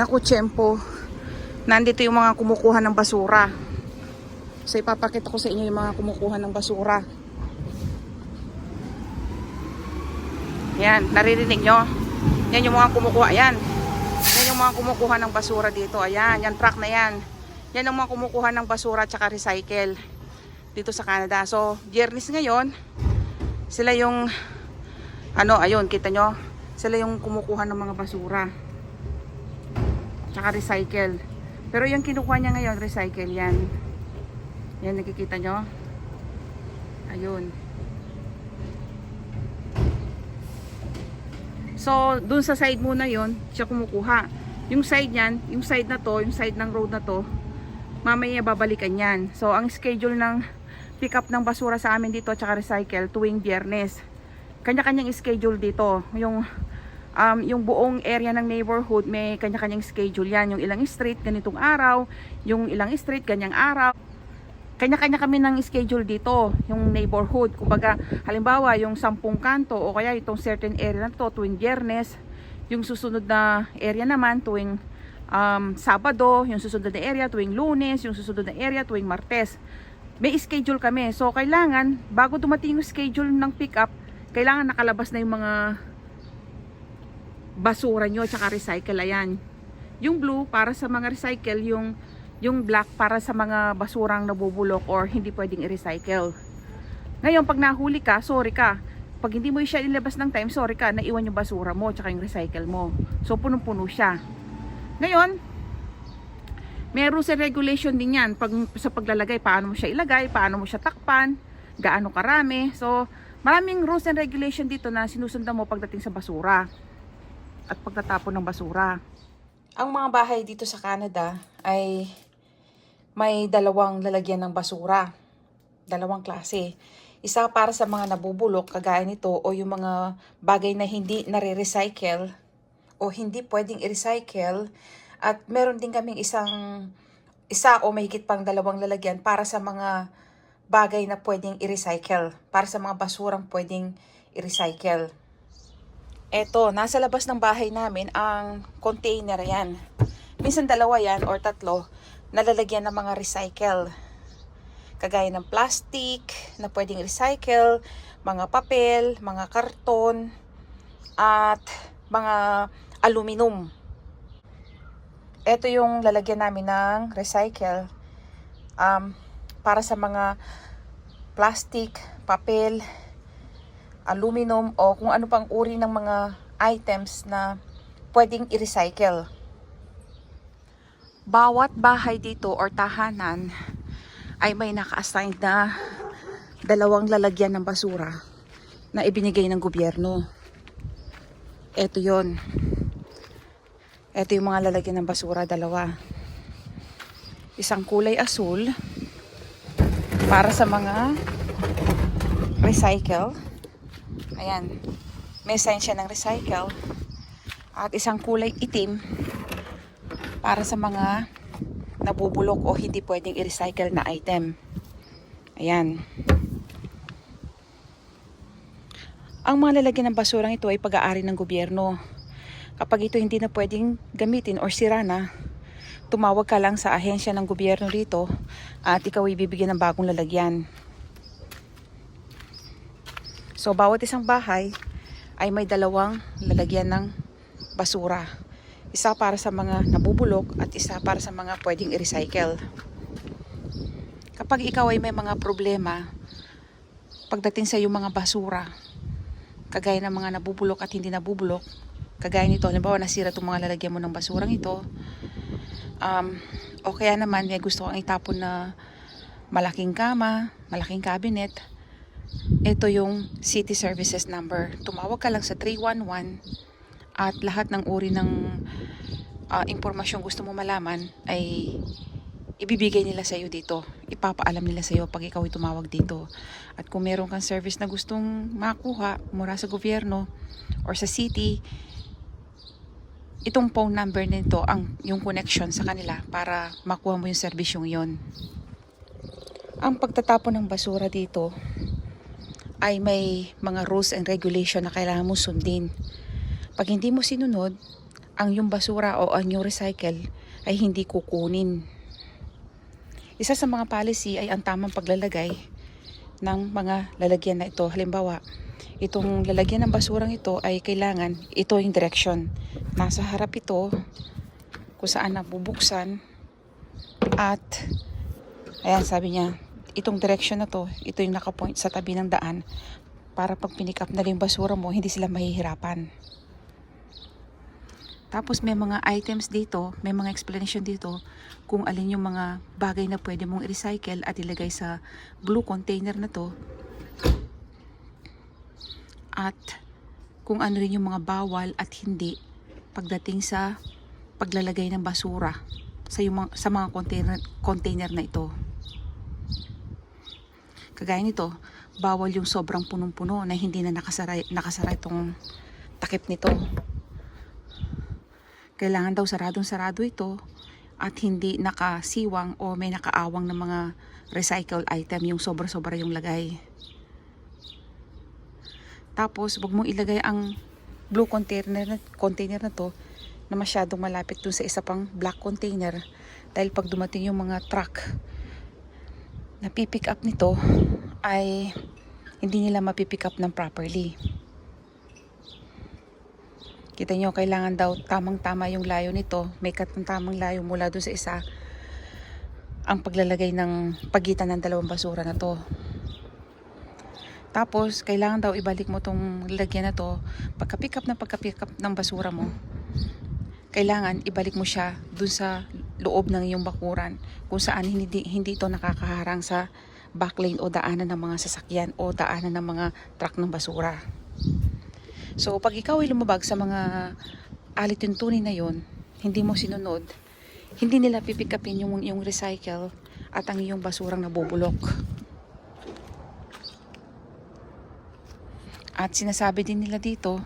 Naku, tiyempo. Nandito yung mga kumukuha ng basura. So, ipapakita ko sa inyo yung mga kumukuha ng basura. Yan, naririnig nyo? Yan yung mga kumukuha. Yan. Yan yung mga kumukuha ng basura dito. Ayan, yan truck na yan. Yan ang mga kumukuha ng basura at recycle dito sa Canada. So, biyernes ngayon, sila yung ano, ayun, kita nyo? Sila yung kumukuha ng mga basura. Tsaka recycle. Pero yung kinukuha niya ngayon, recycle yan. Yan, nakikita nyo? Ayun. So, dun sa side muna yon siya kumukuha. Yung side niyan, yung side na to, yung side ng road na to, mamaya babalikan yan. So, ang schedule ng pick up ng basura sa amin dito at recycle tuwing biyernes. Kanya-kanyang schedule dito. Yung um, yung buong area ng neighborhood may kanya-kanyang schedule yan. Yung ilang street ganitong araw, yung ilang street ganyang araw. Kanya-kanya kami ng schedule dito, yung neighborhood. Kumbaga, halimbawa, yung sampung kanto o kaya itong certain area na to tuwing biyernes, yung susunod na area naman tuwing um, Sabado, yung susunod na area tuwing Lunes, yung susunod na area tuwing Martes. May schedule kami. So, kailangan, bago dumating yung schedule ng pick up, kailangan nakalabas na yung mga basura nyo tsaka recycle ayan. Yung blue para sa mga recycle yung yung black para sa mga basurang nabubulok or hindi pwedeng i-recycle. Ngayon pag nahuli ka sorry ka. Pag hindi mo siya ilabas ng time sorry ka naiwan yung basura mo tsaka yung recycle mo. So punong puno siya. Ngayon rules and regulation din yan. Pag, sa paglalagay paano mo siya ilagay paano mo siya takpan gaano karami. So maraming rules and regulation dito na sinusundan mo pagdating sa basura at pagtatapon ng basura. Ang mga bahay dito sa Canada ay may dalawang lalagyan ng basura. Dalawang klase. Isa para sa mga nabubulok kagaya nito o yung mga bagay na hindi nare-recycle o hindi pwedeng i-recycle at meron din kaming isang isa o mahigit pang dalawang lalagyan para sa mga bagay na pwedeng i-recycle, para sa mga basurang pwedeng i-recycle. Eto, nasa labas ng bahay namin ang container yan. Minsan dalawa yan or tatlo nalalagyan ng mga recycle. Kagaya ng plastic na pwedeng recycle, mga papel, mga karton, at mga aluminum. Ito yung lalagyan namin ng recycle um, para sa mga plastic, papel, aluminum o kung ano pang uri ng mga items na pwedeng i-recycle. Bawat bahay dito or tahanan ay may naka-assign na dalawang lalagyan ng basura na ibinigay ng gobyerno. Ito yon. Ito yung mga lalagyan ng basura, dalawa. Isang kulay asul para sa mga recycle Ayan. May sign siya ng recycle. At isang kulay itim para sa mga nabubulok o hindi pwedeng i-recycle na item. Ayan. Ang mga lalagyan ng basurang ito ay pag-aari ng gobyerno. Kapag ito hindi na pwedeng gamitin or sira na, tumawag ka lang sa ahensya ng gobyerno rito at ikaw ay bibigyan ng bagong lalagyan. So, bawat isang bahay ay may dalawang lalagyan ng basura. Isa para sa mga nabubulok at isa para sa mga pwedeng i-recycle. Kapag ikaw ay may mga problema pagdating sa iyong mga basura, kagaya ng mga nabubulok at hindi nabubulok, kagaya nito, halimbawa nasira itong mga lalagyan mo ng basurang ito, um, o kaya naman may gusto kang itapon na malaking kama, malaking cabinet, ito yung city services number. Tumawag ka lang sa 311 at lahat ng uri ng uh, impormasyon gusto mo malaman ay ibibigay nila sa iyo dito. Ipapaalam nila sa iyo pag ikaw ay tumawag dito. At kung meron kang service na gustong makuha mula sa gobyerno or sa city, itong phone number nito ang yung connection sa kanila para makuha mo yung serbisyong yon. Ang pagtatapon ng basura dito ay may mga rules and regulation na kailangan mo sundin. Pag hindi mo sinunod, ang yung basura o ang yung recycle ay hindi kukunin. Isa sa mga policy ay ang tamang paglalagay ng mga lalagyan na ito. Halimbawa, itong lalagyan ng basurang ito ay kailangan ito yung direction. Nasa harap ito kung saan nabubuksan at ayan sabi niya itong direction na to ito yung nakapoint sa tabi ng daan para pag pinick up na yung basura mo hindi sila mahihirapan. Tapos may mga items dito, may mga explanation dito kung alin yung mga bagay na pwede mong i-recycle at ilagay sa blue container na to. At kung ano rin yung mga bawal at hindi pagdating sa paglalagay ng basura sa, yung, sa mga container, container na ito. Kagaya nito, bawal yung sobrang punong-puno na hindi na nakasara, nakasara itong takip nito. Kailangan daw saradong-sarado ito at hindi nakasiwang o may nakaawang ng mga recycled item yung sobra-sobra yung lagay. Tapos, wag mong ilagay ang blue container na, container na to na masyadong malapit dun sa isa pang black container dahil pag dumating yung mga truck na pipick up nito ay hindi nila mapipick up ng properly. Kita nyo, kailangan daw tamang-tama yung layo nito. May tamang layo mula doon sa isa ang paglalagay ng pagitan ng dalawang basura na to. Tapos, kailangan daw ibalik mo tong lalagyan na to. Pagka-pick up na pagka-pick up ng basura mo, kailangan ibalik mo siya dun sa loob ng iyong bakuran kung saan hindi, hindi ito nakakaharang sa backlane o daanan ng mga sasakyan o daanan ng mga truck ng basura. So, pag ikaw ay lumabag sa mga alituntunin na yon, hindi mo sinunod, hindi nila pipikapin yung, yung recycle at ang iyong basurang nabubulok. At sinasabi din nila dito,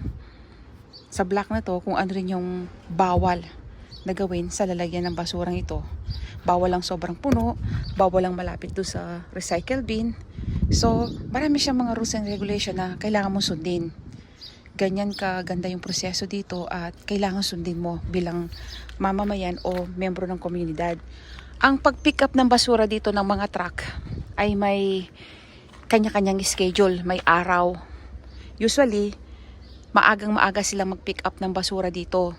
sa block na to, kung ano rin yung bawal na gawin sa lalagyan ng basurang ito. Bawal lang sobrang puno, bawal lang malapit do sa recycle bin. So, marami siyang mga rules and regulation na kailangan mong sundin ganyan ka ganda yung proseso dito at kailangan sundin mo bilang mamamayan o membro ng komunidad. Ang pag-pick up ng basura dito ng mga truck ay may kanya-kanyang schedule, may araw. Usually, maagang maaga silang mag-pick up ng basura dito.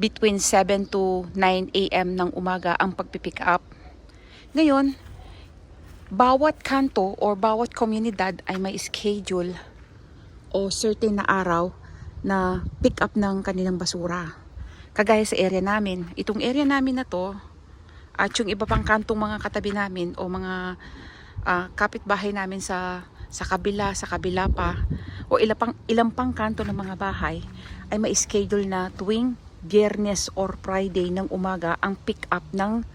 Between 7 to 9 a.m. ng umaga ang pagpipick up. Ngayon, bawat kanto or bawat komunidad ay may schedule o certain na araw na pick up ng kanilang basura. Kagaya sa area namin. Itong area namin na to at yung iba pang kantong mga katabi namin o mga ah, kapitbahay namin sa sa kabila, sa kabila pa o ilang pang, ilang pang kanto ng mga bahay ay may schedule na tuwing biyernes or Friday ng umaga ang pick up ng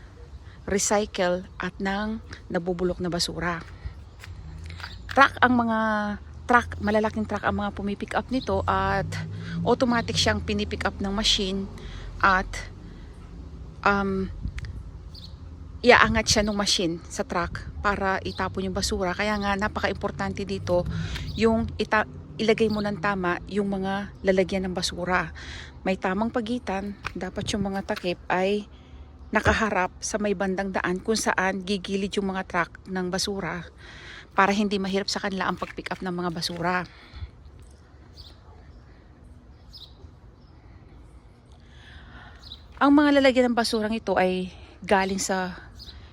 recycle at ng nabubulok na basura. Truck ang mga truck, malalaking truck ang mga pumipick up nito at automatic siyang pinipick up ng machine at um, iaangat siya ng machine sa truck para itapon yung basura. Kaya nga napaka-importante dito yung ita ilagay mo ng tama yung mga lalagyan ng basura. May tamang pagitan, dapat yung mga takip ay nakaharap sa may bandang daan kung saan gigilid yung mga truck ng basura para hindi mahirap sa kanila ang pag-pick up ng mga basura. Ang mga lalagyan ng basurang ito ay galing sa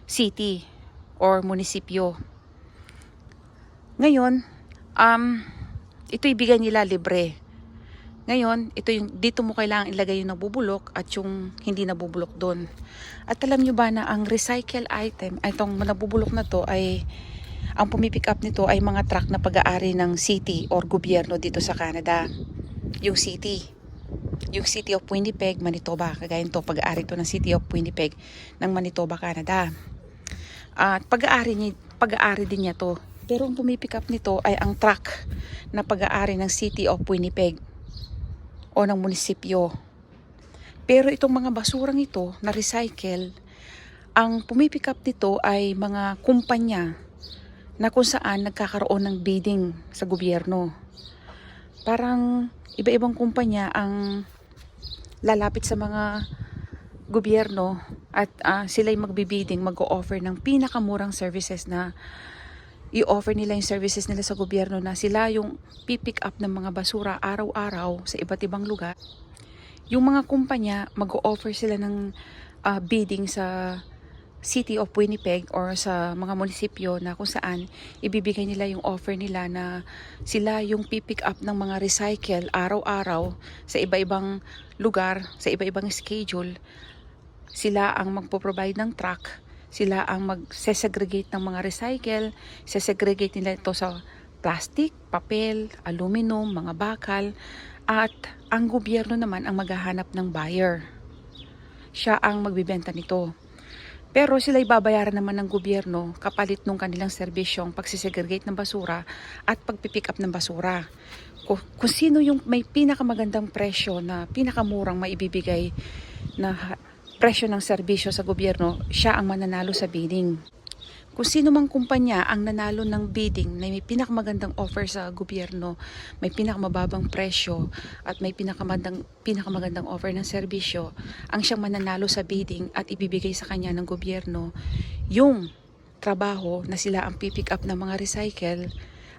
city or munisipyo. Ngayon, um, ito ibigay nila libre. Ngayon, ito yung, dito mo kailangan ilagay yung nabubulok at yung hindi nabubulok doon. At alam nyo ba na ang recycle item, itong nabubulok na to ay ang pumipick up nito ay mga truck na pag-aari ng city or gobyerno dito sa Canada. Yung city. Yung City of Winnipeg, Manitoba. Kagaya nito, pag-aari to ng City of Winnipeg ng Manitoba, Canada. At pag-aari, niya, pag-aari din niya to. Pero ang pumipick up nito ay ang truck na pag-aari ng City of Winnipeg o ng munisipyo. Pero itong mga basurang ito na recycle, ang pumipick up nito ay mga kumpanya na kung saan nagkakaroon ng bidding sa gobyerno. parang iba-ibang kumpanya ang lalapit sa mga gobyerno at ah, sila'y magbibiding, mag-o-offer ng pinakamurang services na i-offer nila yung services nila sa gobyerno na sila yung pipick up ng mga basura araw-araw sa iba't ibang lugar. Yung mga kumpanya, mag-o-offer sila ng ah, bidding sa City of Winnipeg or sa mga munisipyo na kung saan ibibigay nila yung offer nila na sila yung pipick up ng mga recycle araw-araw sa iba-ibang lugar, sa iba-ibang schedule. Sila ang magpo-provide ng truck, sila ang mag-segregate ng mga recycle, segregate nila ito sa plastic, papel, aluminum, mga bakal, at ang gobyerno naman ang maghahanap ng buyer. Siya ang magbibenta nito. Pero sila babayaran naman ng gobyerno kapalit nung kanilang serbisyong pagsisegregate ng basura at pagpipick up ng basura. Kung, kung sino yung may pinakamagandang presyo na pinakamurang maibibigay na presyo ng serbisyo sa gobyerno, siya ang mananalo sa bidding. Kung sino mang kumpanya ang nanalo ng bidding na may pinakamagandang offer sa gobyerno, may pinakamababang presyo at may pinakamagandang, pinakamagandang offer ng serbisyo, ang siyang mananalo sa bidding at ibibigay sa kanya ng gobyerno yung trabaho na sila ang pipick up ng mga recycle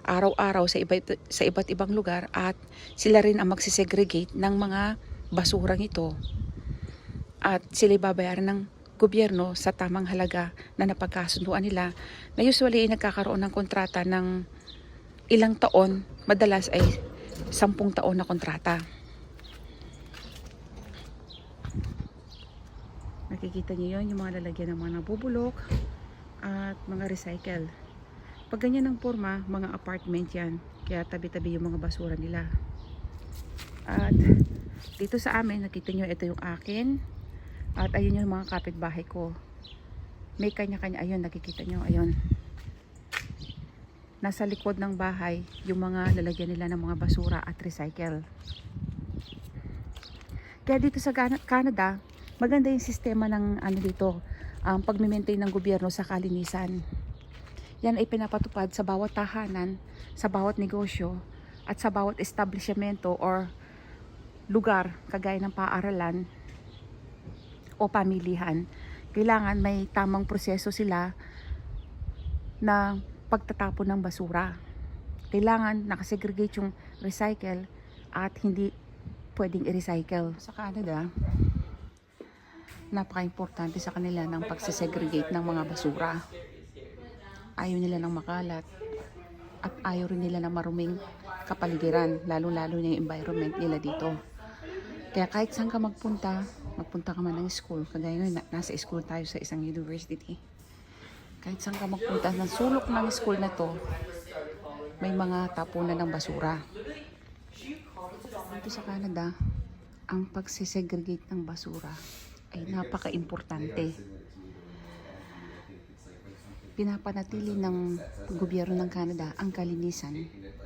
araw-araw sa, iba, sa iba't ibang lugar at sila rin ang magsisegregate ng mga basurang ito at sila babayaran ng gobyerno sa tamang halaga na napagkasunduan nila na usually ay nagkakaroon ng kontrata ng ilang taon, madalas ay sampung taon na kontrata. Nakikita niyo yon yung mga lalagyan ng mga nabubulok at mga recycle. Pag ganyan ang forma, mga apartment yan. Kaya tabi-tabi yung mga basura nila. At dito sa amin, nakita nyo, ito yung akin. At ayun yung mga kapitbahay ko. May kanya-kanya, ayun, nakikita nyo, ayun. Nasa likod ng bahay, yung mga lalagyan nila ng mga basura at recycle. Kaya dito sa Canada, maganda yung sistema ng ano dito, ang pagme-maintain ng gobyerno sa kalinisan. Yan ay pinapatupad sa bawat tahanan, sa bawat negosyo, at sa bawat establishmento or lugar, kagaya ng paaralan o pamilihan. Kailangan may tamang proseso sila na pagtatapon ng basura. Kailangan nakasegregate yung recycle at hindi pwedeng i-recycle. Sa Canada, napaka-importante sa kanila ng pagsisegregate ng mga basura. Ayaw nila ng makalat at ayaw rin nila ng maruming kapaligiran, lalo-lalo na yung environment nila dito. Kaya kahit saan ka magpunta, magpunta ka man ng school, kagaya na- nasa school tayo sa isang university. Kahit saan ka magpunta, ng sulok ng school na to, may mga tapunan ng basura. Dito sa Canada, ang pagsisegregate ng basura ay napaka-importante. Pinapanatili ng gobyerno ng Canada ang kalinisan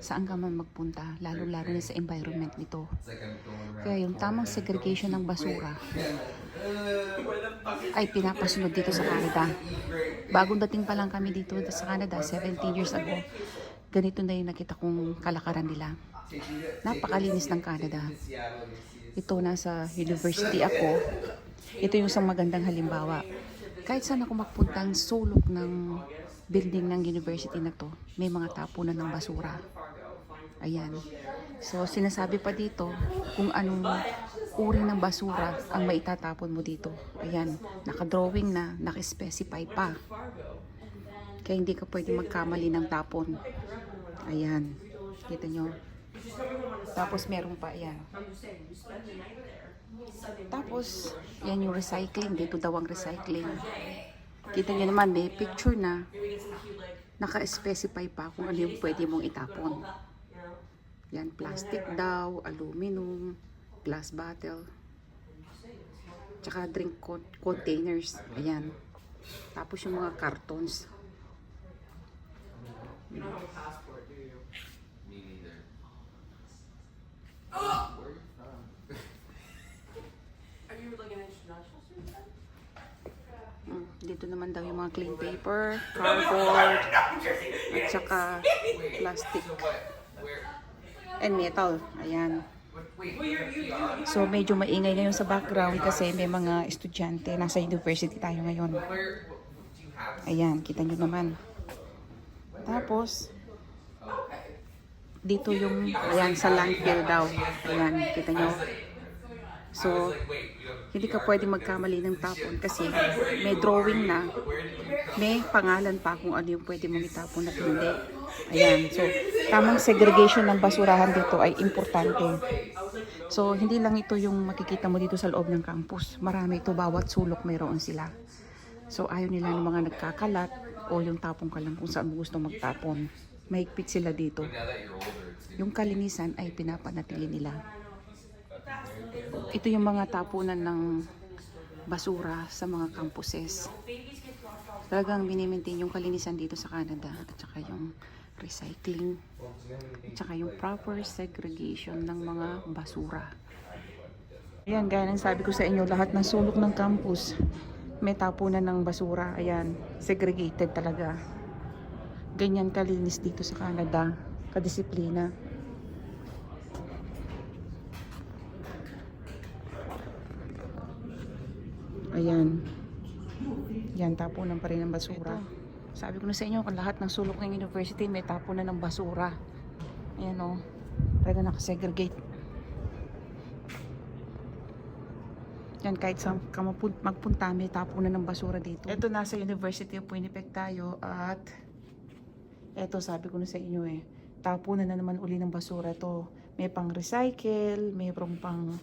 saan ka man magpunta, lalo-lalo na sa environment nito. Kaya yung tamang segregation ng basura ay pinapasunod dito sa Canada. Bagong dating pa lang kami dito sa Canada, 17 years ago, ganito na yung nakita kong kalakaran nila. Napakalinis ng Canada. Ito nasa university ako. Ito yung isang magandang halimbawa. Kahit saan ako magpuntang sulok ng building ng university na to, may mga tapunan ng basura. Ayan. So, sinasabi pa dito kung anong uri ng basura ang maitatapon mo dito. Ayan. Nakadrawing na, naka-specify pa. Kaya hindi ka pwede magkamali ng tapon. Ayan. Kita nyo. Tapos meron pa, ayan. Tapos, yan yung recycling. Dito daw ang recycling. Kita nyo naman, may picture na naka-specify pa kung ano yung pwede mong itapon. Yan, plastic daw, aluminum, glass bottle, tsaka drink con- containers. Ayan. Tapos yung mga cartons. Student then? Mm, dito naman daw yung mga clean paper, cardboard, at saka plastic. And metal. Ayan. So medyo maingay ngayon sa background kasi may mga estudyante. Nasa university tayo ngayon. Ayan, kita nyo naman. Tapos, dito yung, ayan, sa landfill daw. Ayan, kita nyo. So, hindi ka pwede magkamali ng tapon kasi may drawing na, may pangalan pa kung ano yung pwede mong itapon at hindi. Ayan, so, tamang segregation ng basurahan dito ay importante. So, hindi lang ito yung makikita mo dito sa loob ng campus. Marami ito, bawat sulok mayroon sila. So, ayaw nila ng mga nagkakalat o yung tapong ka lang kung saan mo gusto magtapon. Mahigpit sila dito. Yung kalinisan ay pinapanatili nila. Ito yung mga tapunan ng basura sa mga campuses. Talagang minimaintain yung kalinisan dito sa Canada at saka yung recycling at saka yung proper segregation ng mga basura. Ayan, gaya ng sabi ko sa inyo, lahat ng sulok ng campus may tapunan ng basura. Ayan, segregated talaga. Ganyan kalinis dito sa Canada. Kadisiplina. Ayan. Yan, tapunan pa rin ng basura. Sabi ko na sa inyo, lahat ng sulok ng university may tapunan ng basura. Ayan o. Talaga nakasegregate. Yan, kahit mapun- magpunta, may tapunan ng basura dito. Ito, nasa University of Winnipeg tayo at eto, sabi ko na sa inyo eh, tapunan na naman uli ng basura to. May pang recycle, may pang pang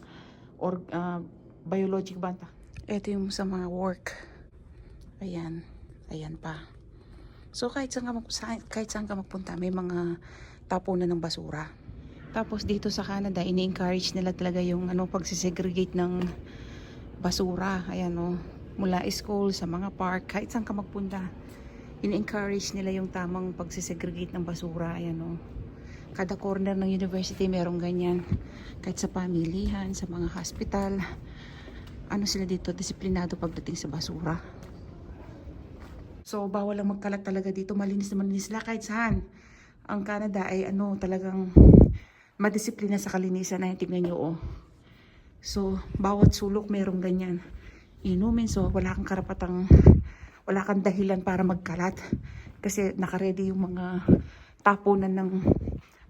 or, ah, biologic banta. Ito yung sa mga work. Ayan, ayan pa. So kahit saan ka, mag- kahit saan ka magpunta, may mga tapunan ng basura. Tapos dito sa Canada, ini-encourage nila talaga yung ano pagsisegregate ng basura. Ayan o. Mula school, sa mga park, kahit saan ka magpunta. Ini-encourage nila yung tamang pagsisegregate ng basura. Ayan o. Kada corner ng university merong ganyan. Kahit sa pamilihan, sa mga hospital. Ano sila dito, disiplinado pagdating sa basura. So, bawal lang magkalat talaga dito. Malinis na malinis sila kahit saan. Ang Canada ay ano, talagang madisiplina sa kalinisan na tingnan nyo, oh. So, bawat sulok merong ganyan. Inumin, so wala kang karapatang, wala kang dahilan para magkalat. Kasi nakaredy yung mga tapunan ng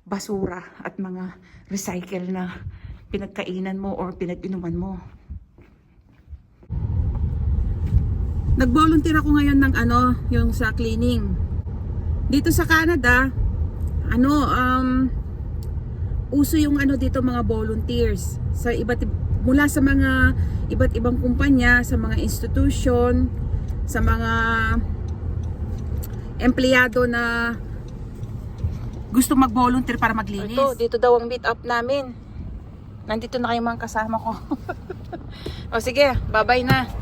basura at mga recycle na pinagkainan mo or pinag-inuman mo. Nag-volunteer ako ngayon ng ano, yung sa cleaning. Dito sa Canada, ano, um, uso yung ano dito mga volunteers sa iba't mula sa mga iba't ibang kumpanya, sa mga institution, sa mga empleyado na gusto mag-volunteer para maglinis. Ito, dito daw ang meet up namin. Nandito na kayo mga kasama ko. o sige, bye-bye na.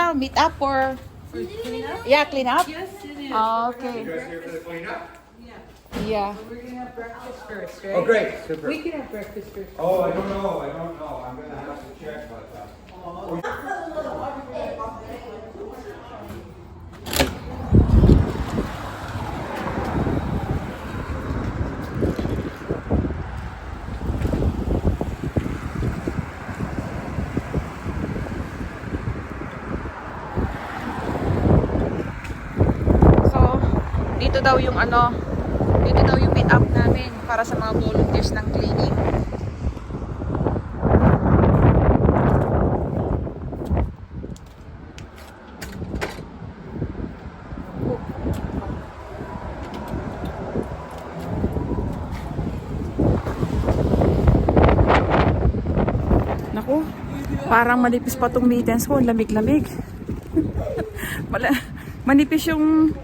Is this the meet up or? Yeah, clean up? Yes, it is. Oh, okay. You guys here for the cleanup? Yeah. We're gonna have breakfast first, right? Oh, great, super. We can have breakfast first. Oh, I don't know, I don't know, I'm gonna have to check, but, uh, So, dito daw yung ano, dito daw yung meet up namin para sa mga volunteers ng cleaning. Naku, parang manipis pa tong mittens ko, lamig-lamig. Manipis yung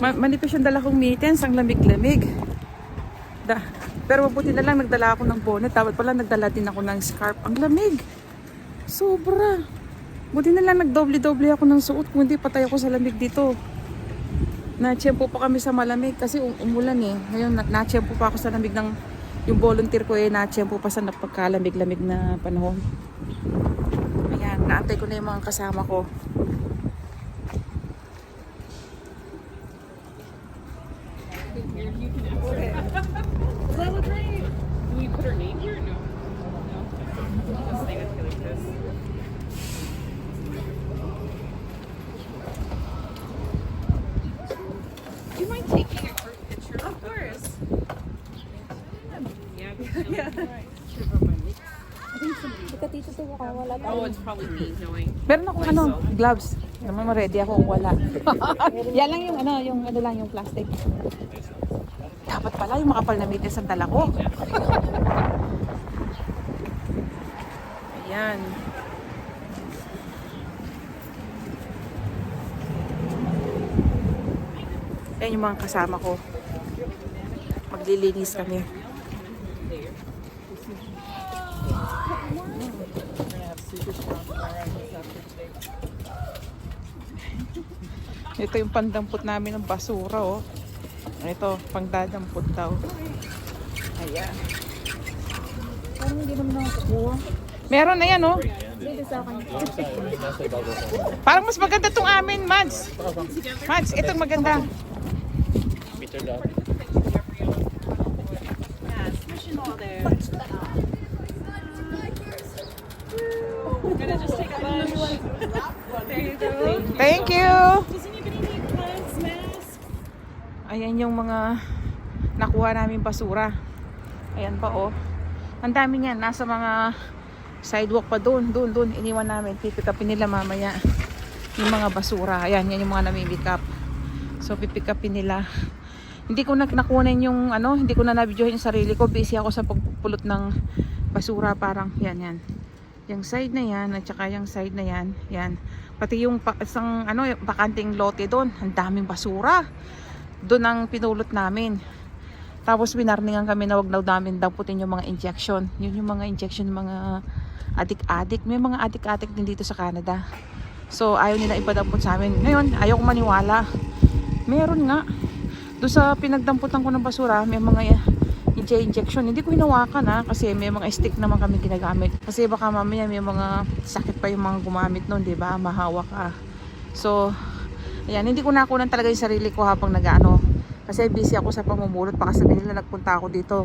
ma- manipis yung dala kong mittens, ang lamig-lamig. Da, pero mabuti na lang nagdala ako ng bonnet, dapat pala nagdala din ako ng scarf. Ang lamig. Sobra. Buti na lang nagdoble-doble ako ng suot kung hindi patay ako sa lamig dito. Na-tiyempo pa kami sa malamig kasi um- umulan eh. Ngayon na- na-tiyempo pa ako sa lamig ng Yung volunteer ko eh, na-tiyempo pa sa napagkalamig-lamig na panahon. Ayan, naantay ko na yung mga kasama ko. Does that look right? We put her name here? No. No. Just leave it like this. Do you mind taking a quick picture? Of course. Yeah. yeah. Oh, it's probably me knowing. Meron ano, gloves. Naman ready ako wala. Yan lang yung ano, yung ano lang yung plastic. Pala yung makapal na medyas ang dala ko. Ayan. Ayan yung mga kasama ko. Maglilinis kami. Ito yung pandampot namin ng basura, oh. Ito, pangdadampot daw. Ayan. Parang hindi naman ako kukuha. Meron na yan, oh. Parang mas maganda tong amin, Mads. Mads, itong maganda. you go. Thank you. Ayan yung mga nakuha namin basura. Ayan pa oh. Ang dami niyan. Nasa mga sidewalk pa doon. Doon, doon. Iniwan namin. Pipick upin nila mamaya. Yung mga basura. Ayan, yan yung mga namimick up. So, pipick upin nila. Hindi ko na nakunan yung ano, hindi ko na nabidyohin yung sarili ko. Busy ako sa pagpupulot ng basura. Parang, yan, yan. Yung side na yan, at saka yung side na yan, yan. Pati yung isang, ano, bakanting lote doon. Ang daming basura doon ang pinulot namin. Tapos binarningan kami na wag daw namin damputin yung mga injection. Yun yung mga injection ng mga adik-adik. May mga adik-adik din dito sa Canada. So ayaw nila ipadampot sa amin. Ngayon, ayaw ko maniwala. Meron nga. Doon sa pinagdamputan ko ng basura, may mga inje injection. Hindi ko hinawakan ha, kasi may mga stick naman kami ginagamit. Kasi baka mamaya may mga sakit pa yung mga gumamit nun, di ba? Mahawak ka. So, Ayan, hindi ko nakunan talaga yung sarili ko habang nag-ano. Kasi busy ako sa pamumulot. Baka sabihin nila nagpunta ako dito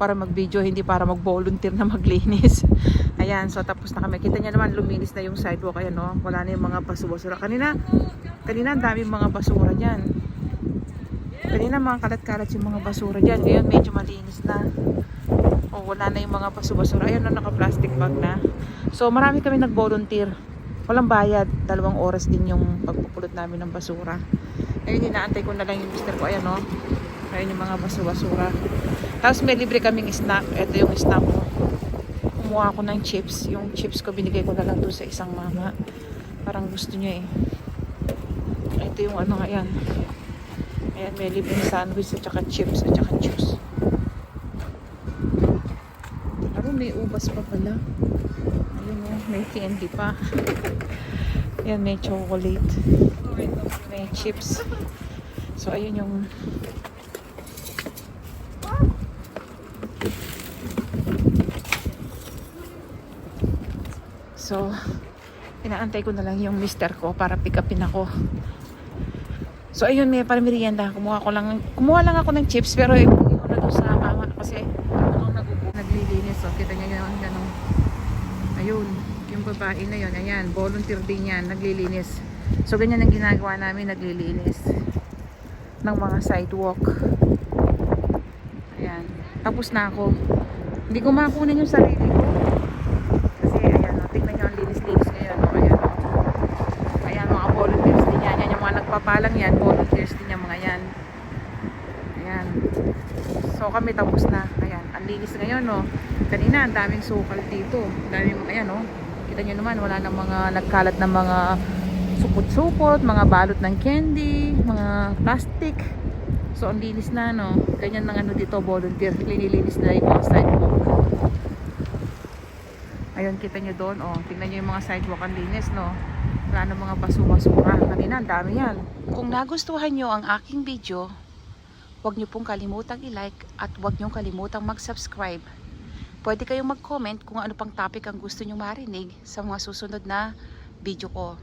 para mag-video, hindi para mag-volunteer na maglinis. Ayan, so tapos na kami. Kita niya naman, luminis na yung sidewalk. Ayan, no? Wala na yung mga basura. Kanina, kanina ang daming mga basura dyan. Kanina mga kalat-kalat yung mga basura dyan. Ngayon medyo malinis na. O, wala na yung mga basura. Ayan na, naka-plastic bag na. So, marami kami nag-volunteer. Walang bayad. Dalawang oras din yung pagpupulot namin ng basura. Ayun, inaantay ko na lang yung mister ko. Ayan, no? Ayun yung mga basura-basura. Tapos may libre kaming snack. Ito yung snack ko. Kumuha ako ng chips. Yung chips ko binigay ko na lang doon sa isang mama. Parang gusto niya eh. Ito yung ano, ayan. Ayan, may libreng sandwich at saka chips at saka juice. Ano, may ubas pa pala. May candy pa. Ayan, may chocolate. May chips. So, ayun yung So, inaantay ko na lang yung mister ko para pick upin ako. So, ayun, may para merienda. Kumuha ko lang, kumuha lang ako ng chips, pero ibigay ko na doon sa mama kasi ako nagugu naglilinis. So, kita niyo yun, ganun. Ayun, yung babae na yun, ayan, volunteer din yan, naglilinis. So, ganyan ang ginagawa namin, naglilinis ng mga sidewalk. Ayan, tapos na ako. Hindi ko makunin yung sarili ko. Kasi, ayan, tingnan nyo ang linis-linis ngayon. Oh, ayan. Ayan, mga volunteers din yan. Yan yung mga nagpapalang yan, volunteers din yung mga yan. Ayan. So, kami tapos na. Ayan, ang linis ngayon, no. Kanina, ang daming sukal dito. Daming, ayan, no. Kita nyo naman, wala nang mga nagkalat ng mga supot-supot, mga balot ng candy, mga plastic. So, ang linis na, no. Ganyan ng ano dito, volunteer. Linilinis na yung mga sidewalk. Ayun, kita nyo doon, oh. Tingnan nyo yung mga sidewalk, ang linis, no. Wala nang mga basu-basura. Kanina, ang dami yan. Kung nagustuhan nyo ang aking video, Huwag niyo pong kalimutang i-like at huwag niyo kalimutang mag-subscribe. Pwede kayong mag-comment kung ano pang topic ang gusto niyo marinig sa mga susunod na video ko.